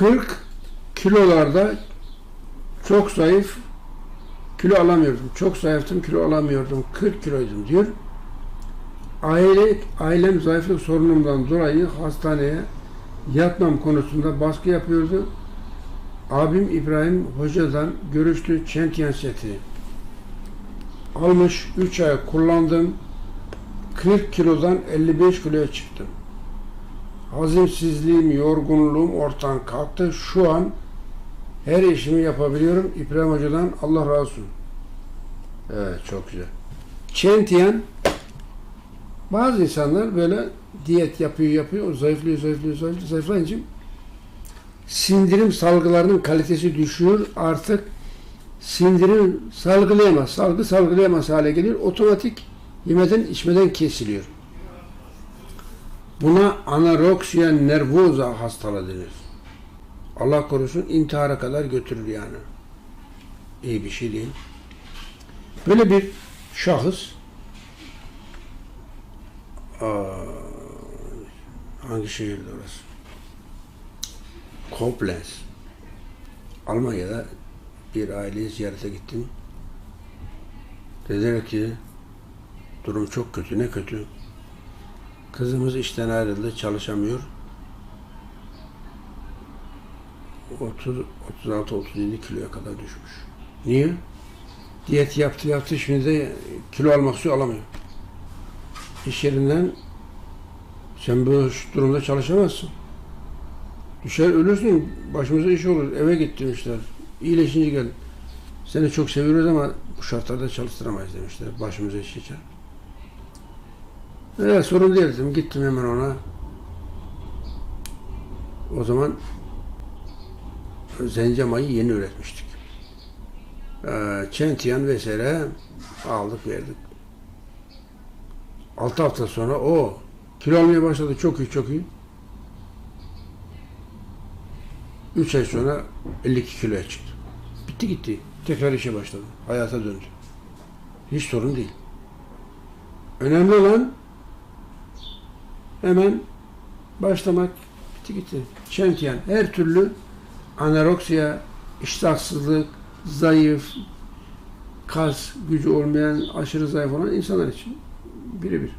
40 kilolarda çok zayıf kilo alamıyordum. Çok zayıftım kilo alamıyordum. 40 kiloydum diyor. Aile, ailem zayıflık sorunumdan dolayı hastaneye yatmam konusunda baskı yapıyordu. Abim İbrahim Hoca'dan görüştü Çentiyen seti. Almış 3 ay kullandım. 40 kilodan 55 kiloya çıktım. Hazimsizliğim, yorgunluğum ortadan kalktı. Şu an her işimi yapabiliyorum. İbrahim Hoca'dan Allah razı olsun. Evet çok güzel. Çentiyen bazı insanlar böyle diyet yapıyor yapıyor zayıflıyor zayıflıyor zayıflıyor zayıflayınca sindirim salgılarının kalitesi düşüyor artık sindirim salgılayamaz salgı salgılayamaz hale geliyor otomatik yemeden içmeden kesiliyor. Buna anoreksiya nervoza hastalığı denir. Allah korusun intihara kadar götürür yani. İyi bir şey değil. Böyle bir şahıs hangi şehirde orası? Koblenz. Almanya'da bir aileyi ziyarete gittim. Dediler ki durum çok kötü. Ne kötü? Kızımız işten ayrıldı, çalışamıyor. 30, 36, 37 kiloya kadar düşmüş. Niye? Diyet yaptı yaptı şimdi de kilo almak istiyor alamıyor. İş yerinden sen bu durumda çalışamazsın. Düşer ölürsün, başımıza iş olur. Eve git demişler. İyileşince gel. Seni çok seviyoruz ama bu şartlarda çalıştıramayız demişler. Başımıza iş geçer. Evet sorun değil dedim. Gittim hemen ona. O zaman Zencemayı yeni üretmiştik. Ee, Çentiyan vesaire aldık verdik. Altı hafta sonra o kilo almaya başladı. Çok iyi çok iyi. Üç ay sonra 52 kiloya çıktı. Bitti gitti. Tekrar işe başladı. Hayata döndü. Hiç sorun değil. Önemli olan hemen başlamak bitti gitti. Çentiyen her türlü anoreksiya, iştahsızlık, zayıf, kas gücü olmayan, aşırı zayıf olan insanlar için birebir.